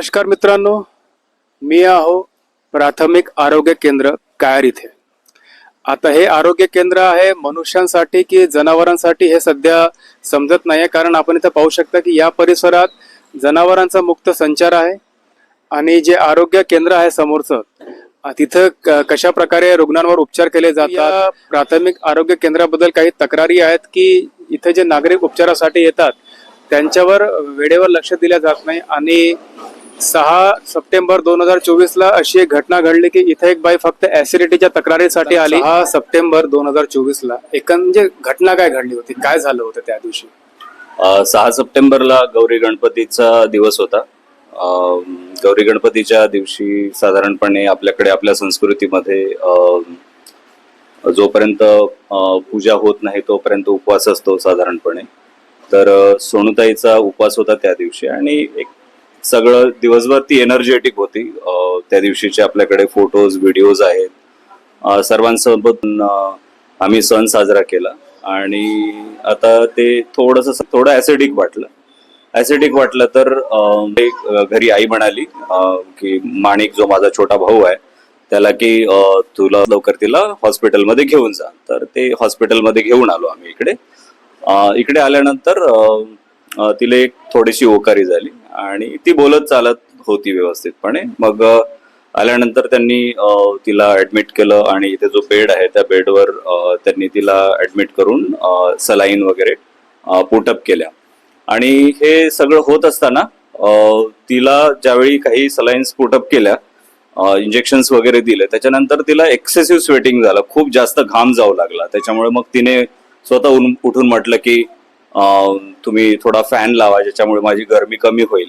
नमस्कार मित्रांनो मी आहो प्राथमिक आरोग्य केंद्र कायर इथे. आता हे आरोग्य केंद्र आहे मनुष्यांसाठी की जनावरांसाठी हे सध्या समजत नाही कारण आपण इथं पाहू शकता की या परिसरात जनावरांचा मुक्त संचार आहे आणि जे आरोग्य केंद्र आहे समोरचं तिथं कशा प्रकारे रुग्णांवर उपचार केले जातात प्राथमिक आरोग्य केंद्राबद्दल काही तक्रारी आहेत की इथे जे नागरिक उपचारासाठी येतात त्यांच्यावर वेळेवर लक्ष दिलं जात नाही आणि सहा सप्टेंबर दोन हजार चोवीस ला अशी एक घटना घडली की इथे एक बाई फक्त ऍसिडिटीच्या तक्रारीसाठी आली. सहा सप्टेंबर दोन हजार चोवीस ला एकं म्हणजे घटना काय घडली होती? काय झालं होतं त्या दिवशी? सहा सप्टेंबरला गौरी गणपतीचा दिवस होता. अ, गौरी गणपतीच्या दिवशी साधारणपणे आपल्याकडे आपल्या संस्कृतीमध्ये जोपर्यंत पूजा होत नाही तोपर्यंत उपवास असतो साधारणपणे. तर सोनूताईचा उपवास होता त्या दिवशी आणि एक सगळं दिवसभर ती एनर्जेटिक होती त्या दिवशीचे आपल्याकडे फोटोज व्हिडिओज आहेत. सर्वांसोबत आम्ही सण साजरा केला. आणि आता ते थोडस थोडं ऍसिडिक वाटलं. ऍसिडिक वाटलं तर एक, घरी आई म्हणाली की माणिक जो माझा छोटा भाऊ आहे त्याला की तुला लवकर तिला हॉस्पिटलमध्ये घेऊन जा. तर ते हॉस्पिटलमध्ये घेऊन आलो आम्ही इकडे. इकडे आल्यानंतर तिला एक थोडीशी ओकारी झाली. आणि ती बोलत चालत होती व्यवस्थितपणे. मग आल्यानंतर त्यांनी तिला ऍडमिट केलं आणि इथे जो बेड आहे त्या बेडवर त्यांनी तिला ऍडमिट करून सलाईन वगैरे पुटअप केल्या. आणि हे सगळं होत असताना तिला ज्यावेळी काही सलाईन्स पुटअप केल्या इंजेक्शन्स वगैरे दिले त्याच्यानंतर तिला एक्सेसिव्ह स्वेटिंग झालं. खूप जास्त घाम जाऊ लागला. त्याच्यामुळे मग तिने स्वतः उठून म्हटलं की तुम्ही थोडा फॅन लावा ज्याच्यामुळे माझी गरमी कमी होईल.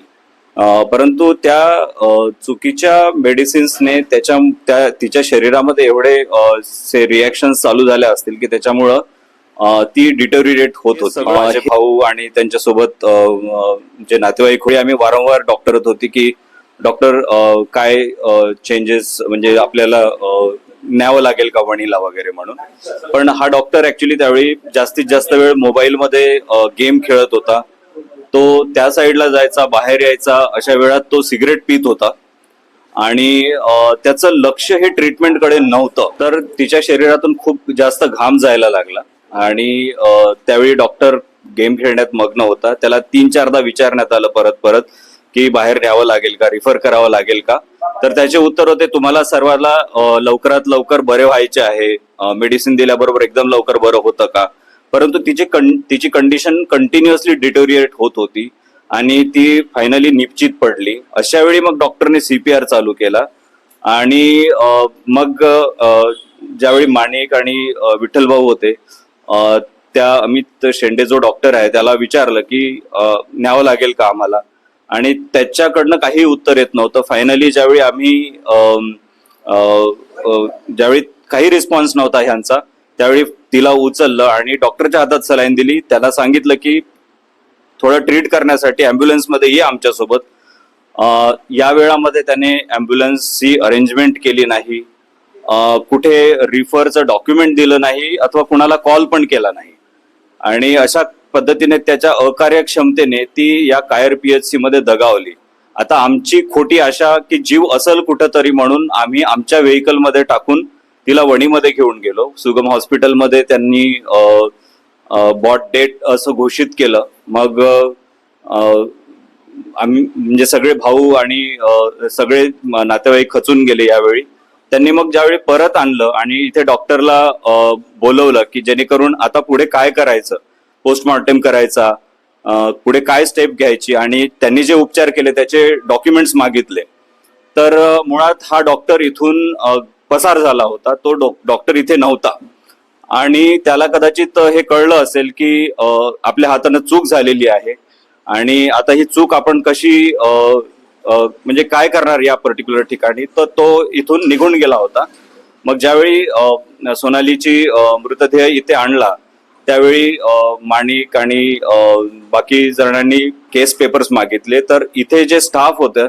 परंतु त्या चुकीच्या मेडिसिन्सने त्याच्या त्या तिच्या शरीरामध्ये एवढे रिॲक्शन चालू झाल्या असतील की त्याच्यामुळं ती डिटोरिएट होत होती. माझे भाऊ आणि त्यांच्यासोबत जे नातेवाईक होते आम्ही वारंवार डॉक्टरत होती की डॉक्टर काय चेंजेस म्हणजे आपल्याला न्यावं लागेल का वणीला वगैरे म्हणून? पण हा डॉक्टर ऍक्च्युली त्यावेळी जास्तीत जास्त वेळ मोबाईलमध्ये गेम खेळत होता. तो त्या साईडला जायचा बाहेर यायचा अशा वेळात तो सिगरेट पित होता. आणि त्याचं लक्ष हे ट्रीटमेंटकडे नव्हतं. तर तिच्या शरीरातून खूप जास्त घाम जायला लागला. आणि त्यावेळी डॉक्टर गेम खेळण्यात मग्न होता. त्याला तीन चारदा विचारण्यात आलं परत परत. की बाहेर न्यावं लागेल का? रिफर करावं लागेल का? तर त्याचे उत्तर होते तुम्हाला सर्वांना लवकरात लवकर बरे व्हायचे आहे. मेडिसिन दिल्याबरोबर एकदम लवकर बरं होतं का? परंतु तिची कं तिची कंडिशन कंटिन्युअसली डिटोरिएट होत होती आणि ती फायनली निश्चित पडली. अशा वेळी मग डॉक्टरने सीपीआर चालू केला आणि मग ज्यावेळी माणिक आणि विठ्ठल भाऊ होते त्या अमित शेंडे जो डॉक्टर आहे त्याला विचारलं की न्यावं लागेल का आम्हाला? आणि त्याच्याकडनं काही उत्तर येत नव्हतं. फायनली ज्यावेळी आम्ही ज्यावेळी काही रिस्पॉन्स नव्हता ह्यांचा त्यावेळी तिला उचललं आणि डॉक्टरच्या हातात सलाईन दिली. त्याला सांगितलं की थोडं ट्रीट करण्यासाठी ॲम्ब्युलन्समध्ये ये आमच्यासोबत. या वेळामध्ये त्याने ॲम्ब्युलन्सची अरेंजमेंट केली नाही. कुठे रिफरचं डॉक्युमेंट दिलं नाही अथवा कुणाला कॉल पण केला नाही. आणि अशा पद्धतीने त्याच्या अकार्यक्षमतेने ती या कायर पीएचसी मध्ये दगावली. आता आमची खोटी आशा की जीव असल कुठंतरी म्हणून आम्ही आमच्या व्हेकलमध्ये टाकून तिला वणीमध्ये घेऊन गेलो. सुगम हॉस्पिटलमध्ये त्यांनी बॉट डेट असं घोषित केलं. मग आम्ही म्हणजे सगळे भाऊ आणि सगळे नातेवाईक खचून गेले यावेळी. त्यांनी मग ज्यावेळी परत आणलं आणि इथे डॉक्टरला बोलवलं की जेणेकरून आता पुढे काय करायचं पोस्टमॉर्टम करायचा पुढे काय स्टेप घ्यायची आणि त्यांनी जे उपचार केले त्याचे डॉक्युमेंट्स मागितले. तर मुळात हा डॉक्टर इथून पसार झाला होता. तो डॉक्टर इथे नव्हता. आणि त्याला कदाचित हे कळलं असेल की आपल्या हातानं चूक झालेली आहे. आणि आता ही चूक आपण कशी म्हणजे काय करणार या पर्टिक्युलर ठिकाणी? तर तो इथून निघून गेला होता. मग ज्यावेळी सोनालीची मृतदेह इथे आणला त्यावेळी माणिक आणि बाकी जणांनी केस पेपर्स मागितले. तर इथे जे स्टाफ होतं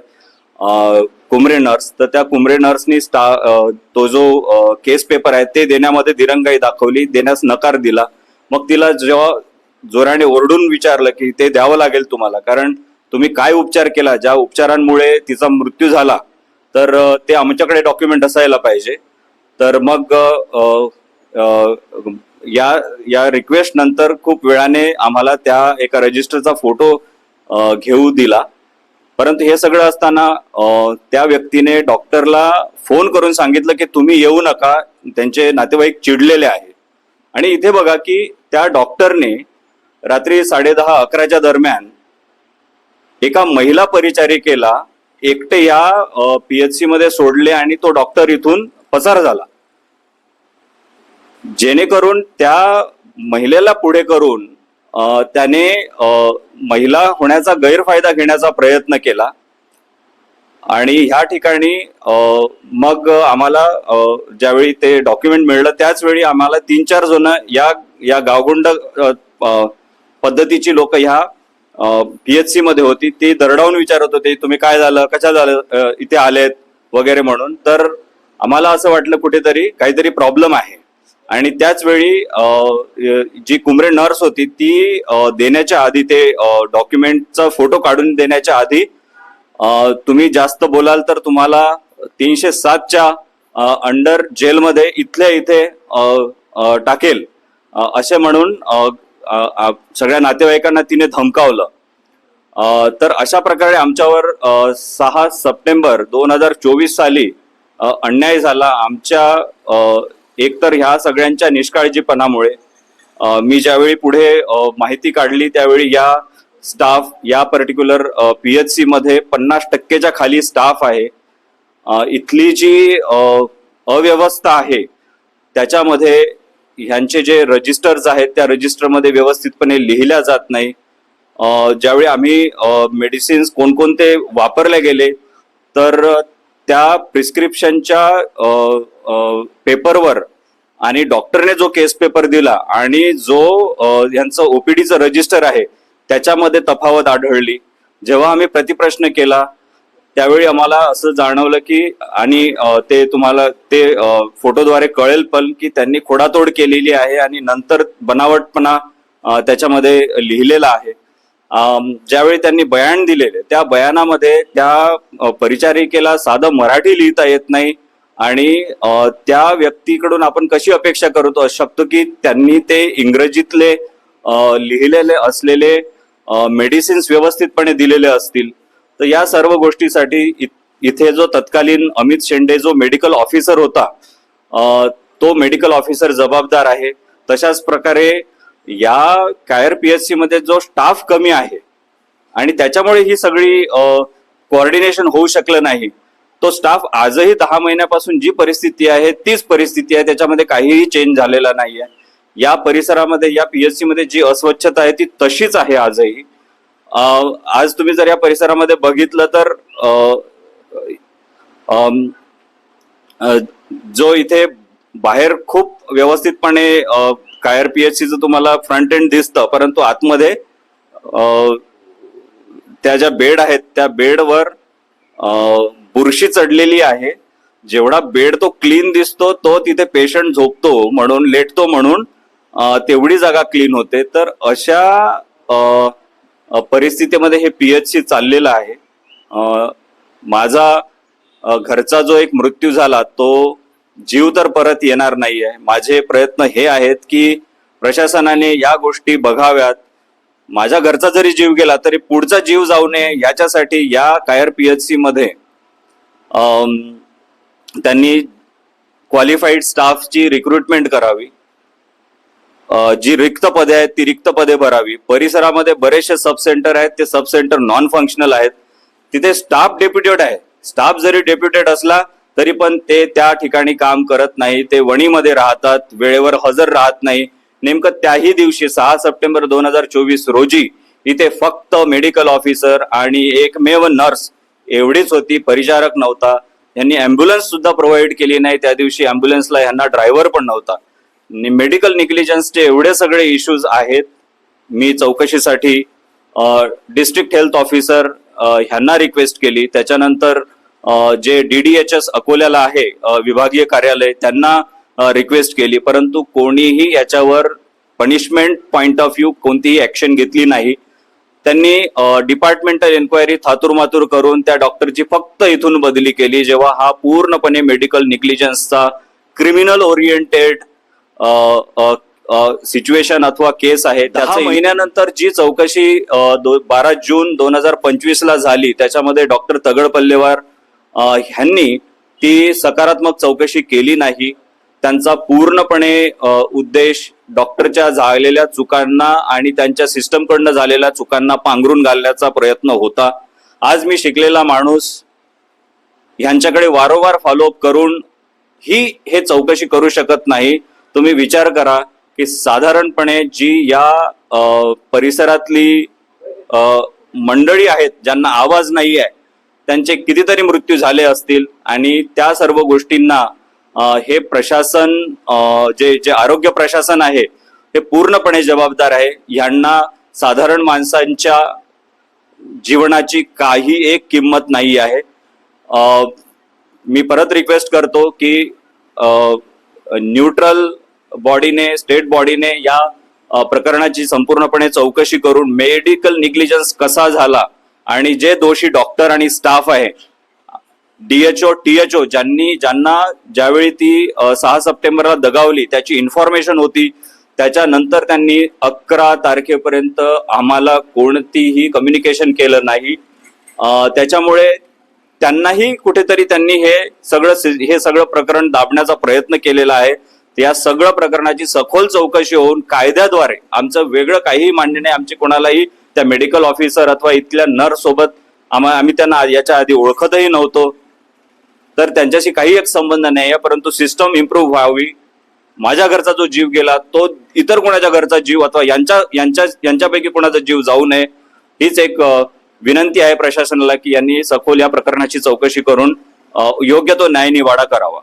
कुमरे नर्स तर त्या कुमरे नर्सनी स्टा तो जो केस पेपर आहे ते देण्यामध्ये दिरंगाई दाखवली देण्यास नकार दिला. मग तिला जेव्हा जोराने ओरडून विचारलं की ते द्यावं लागेल तुम्हाला कारण तुम्ही काय उपचार केला? ज्या उपचारांमुळे तिचा मृत्यू झाला तर ते आमच्याकडे डॉक्युमेंट असायला पाहिजे. तर मग या या रिक्वेस्ट नंतर खूप वेळाने आम्हाला त्या एका रजिस्टरचा फोटो घेऊ दिला. परंतु हे सगळं असताना त्या व्यक्तीने डॉक्टरला फोन करून सांगितलं की तुम्ही येऊ नका त्यांचे नातेवाईक चिडलेले आहे. आणि इथे बघा की त्या डॉक्टरने रात्री साडेदहा अकराच्या दरम्यान एका महिला परिचारिकेला एकटे या पी एच मध्ये सोडले आणि तो डॉक्टर इथून पसार झाला. जेणेकरून त्या महिलेला पुढे करून त्याने महिला होण्याचा गैरफायदा घेण्याचा प्रयत्न केला. आणि ह्या ठिकाणी मग आम्हाला ज्यावेळी ते डॉक्युमेंट मिळलं त्याचवेळी आम्हाला तीन चार जण या या गावगुंड पद्धतीची लोक ह्या पीएचसी मध्ये होती. ती दरडावून विचारत होते तुम्ही काय झालं? कशा झालं? इथे आलेत? वगैरे म्हणून. तर आम्हाला असं वाटलं कुठेतरी काहीतरी प्रॉब्लेम आहे. आणि त्याचवेळी जी कुंबरे नर्स होती ती देण्याच्या आधी ते डॉक्युमेंटचा फोटो काढून देण्याच्या आधी तुम्ही जास्त बोलाल तर तुम्हाला तीनशे सातच्या अंडर जेलमध्ये इथल्या इथे टाकेल. असे म्हणून सगळ्या नातेवाईकांना तिने धमकावलं. तर अशा प्रकारे आमच्यावर सहा सप्टेंबर दोन हजार चोवीस साली अन्याय झाला. आमच्या एकतर ह्या सगळ्यांच्या निष्काळजीपणामुळे मी ज्यावेळी पुढे माहिती काढली त्यावेळी या स्टाफ या पर्टिक्युलर पी एच मध्ये पन्नास टक्केच्या खाली स्टाफ आहे. इथली जी अव्यवस्था आहे त्याच्यामध्ये ह्यांचे जे रजिस्टर्स आहेत त्या रजिस्टरमध्ये व्यवस्थितपणे लिहिल्या जात नाही. ज्यावेळी आम्ही मेडिसिन्स कोणकोणते वापरले गेले तर त्या प्रिस्क्रिप्शनच्या पेपरवर आणि डॉक्टरने जो केस पेपर दिला आणि जो यांचं ओपीडीचं रजिस्टर आहे त्याच्यामध्ये तफावत आढळली. जेव्हा आम्ही प्रतिप्रश्न केला त्यावेळी आम्हाला असं जाणवलं की आणि ते तुम्हाला ते फोटोद्वारे कळेल पण की त्यांनी खोडातोड केलेली आहे आणि नंतर बनावटपणा त्याच्यामध्ये लिहिलेला आहे. ज्यावेळी त्यांनी बयान दिलेले त्या बयानामध्ये त्या परिचारिकेला साधं मराठी लिहिता येत नाही. आणि त्या व्यक्तीकडून आपण कशी अपेक्षा करतो शकतो की त्यांनी ते इंग्रजीतले लिहिलेले असलेले मेडिसिन्स व्यवस्थितपणे दिलेले असतील? तर या सर्व गोष्टीसाठी इ- इथे जो तत्कालीन अमित शेंडे जो मेडिकल ऑफिसर होता तो मेडिकल ऑफिसर जबाबदार आहे. तशाच प्रकारे या कायर पीएचसी मध्ये जो स्टाफ कमी आहे आणि त्याच्यामुळे ही सगळी कोऑर्डिनेशन होऊ शकलं नाही. तो स्टाफ आजही दहा महिन्यापासून जी परिस्थिती आहे तीच परिस्थिती आहे. त्याच्यामध्ये काहीही चेंज झालेला नाहीये. या परिसरामध्ये या पीएससी मध्ये जी अस्वच्छता आहे ती तशीच आहे आजही. आज तुम्ही जर या परिसरामध्ये बघितलं तर जो इथे बाहेर खूप व्यवस्थितपणे कायर पीएचसीचं तुम्हाला फ्रंट एंड दिसतं परंतु आतमध्ये त्या ज्या बेड आहेत त्या बेडवर बुरशी चढलेली आहे. जेवढा बेड तो क्लीन दिसतो तो तिथे पेशंट झोपतो म्हणून लेटतो म्हणून तेवढी जागा क्लीन होते. तर अशा परिस्थितीमध्ये हे पीएचसी चाललेलं आहे. माझा घरचा जो एक मृत्यू झाला तो जीव तर परत येणार नाहीये. माझे प्रयत्न हे आहेत की प्रशासनाने या गोष्टी बघाव्यात. माझ्या घरचा जरी जीव गेला तरी पुढचा जीव जाऊ नये याच्यासाठी या कायर पीएचसी मध्ये त्यांनी क्वालिफाईड स्टाफची रिक्रुटमेंट करावी. जी रिक्त पदे आहेत ती रिक्त पदे भरावी. परिसरामध्ये बरेचसे सब सेंटर आहेत ते सब सेंटर नॉन फंक्शनल आहेत. तिथे स्टाफ डेप्युटेड आहे. स्टाफ जरी डेप्युटेड असला तरी पण ते त्या ठिकाणी काम करत नाही. ते वणीमध्ये राहतात वेळेवर हजर राहत नाही. नेमकं त्याही दिवशी सहा सप्टेंबर दोन हजार चोवीस रोजी इथे फक्त मेडिकल ऑफिसर आणि एकमेव नर्स एवढीच होती परिचारक नव्हता. यांनी अँब्युलन्स सुद्धा प्रोव्हाइड केली नाही. त्या दिवशी अँब्युलन्सला यांना ड्रायव्हर पण नव्हता. मेडिकल निग्लिजन्सचे एवढे सगळे इश्यूज आहेत. मी चौकशीसाठी डिस्ट्रिक्ट हेल्थ ऑफिसर ह्यांना रिक्वेस्ट केली. त्याच्यानंतर जे डी डी एच एस अकोल्याला आहे विभागीय कार्यालय त्यांना रिक्वेस्ट केली. परंतु कोणीही याच्यावर पनिशमेंट पॉइंट ऑफ व्ह्यू कोणतीही ऍक्शन घेतली नाही. त्यांनी डिपार्टमेंटल एन्क्वायरी थातूरमातूर करून त्या डॉक्टरची फक्त इथून बदली केली जेव्हा हा पूर्णपणे मेडिकल निग्लिजन्सचा क्रिमिनल ओरिएंटेड सिच्युएशन अथवा केस आहे. दहा महिन्यानंतर जी चौकशी बारा जून दोन हजार पंचवीस ला झाली त्याच्यामध्ये डॉक्टर तगड पल्लेवार ह्यांनी ती सकारात्मक चौकशी केली नाही. त्यांचा पूर्णपणे उद्देश डॉक्टरच्या झालेल्या चुकांना आणि त्यांच्या सिस्टमकडनं झालेल्या चुकांना पांघरून घालण्याचा प्रयत्न होता. आज मी शिकलेला माणूस ह्यांच्याकडे वारंवार फॉलोअप करून ही हे चौकशी करू शकत नाही. तुम्ही विचार करा की साधारणपणे जी या परिसरातली मंडळी आहेत ज्यांना आवाज नाही आहे त्यांचे कितीतरी मृत्यू झाले असतील आणि त्या सर्व गोष्टींना हे प्रशासन जे जे आरोग्य प्रशासन आहे हे पूर्णपणे जबाबदार आहे. यांना साधारण माणसांच्या जीवनाची काही एक किंमत नाही आहे. मी परत रिक्वेस्ट करतो की न्यूट्रल बॉडीने स्टेट बॉडीने या प्रकरणाची संपूर्णपणे चौकशी करून मेडिकल निग्लिजन्स कसा झाला आणि जे दोषी डॉक्टर आणि स्टाफ आहे डीएचओ टीएचओ ज्यांनी ज्यांना ज्यावेळी ती सहा सप्टेंबरला दगावली त्याची इन्फॉर्मेशन होती त्याच्यानंतर त्यांनी अकरा तारखेपर्यंत आम्हाला कोणतीही कम्युनिकेशन केलं नाही. त्याच्यामुळे त्यांनाही कुठेतरी त्यांनी हे सगळं सि- हे सगळं प्रकरण दाबण्याचा प्रयत्न केलेला आहे. या सगळं प्रकरणाची सखोल चौकशी होऊन कायद्याद्वारे आमचं वेगळं काहीही मान्य नाही आमची कोणालाही त्या मेडिकल ऑफिसर अथवा इथल्या नर्स सोबत आम्हा आम्ही त्यांना याच्या आधी ओळखतही नव्हतो. तर त्यांच्याशी काही एक संबंध नाही आहे परंतु सिस्टम इम्प्रूव्ह व्हावी. माझ्या घरचा जो जीव गेला तो इतर कोणाच्या घरचा जीव अथवा यांच्या यांच्या यांच्यापैकी कोणाचा जीव जाऊ नये हीच एक विनंती आहे प्रशासनाला की यांनी सखोल या प्रकरणाची चौकशी करून योग्य तो न्याय निवाडा करावा.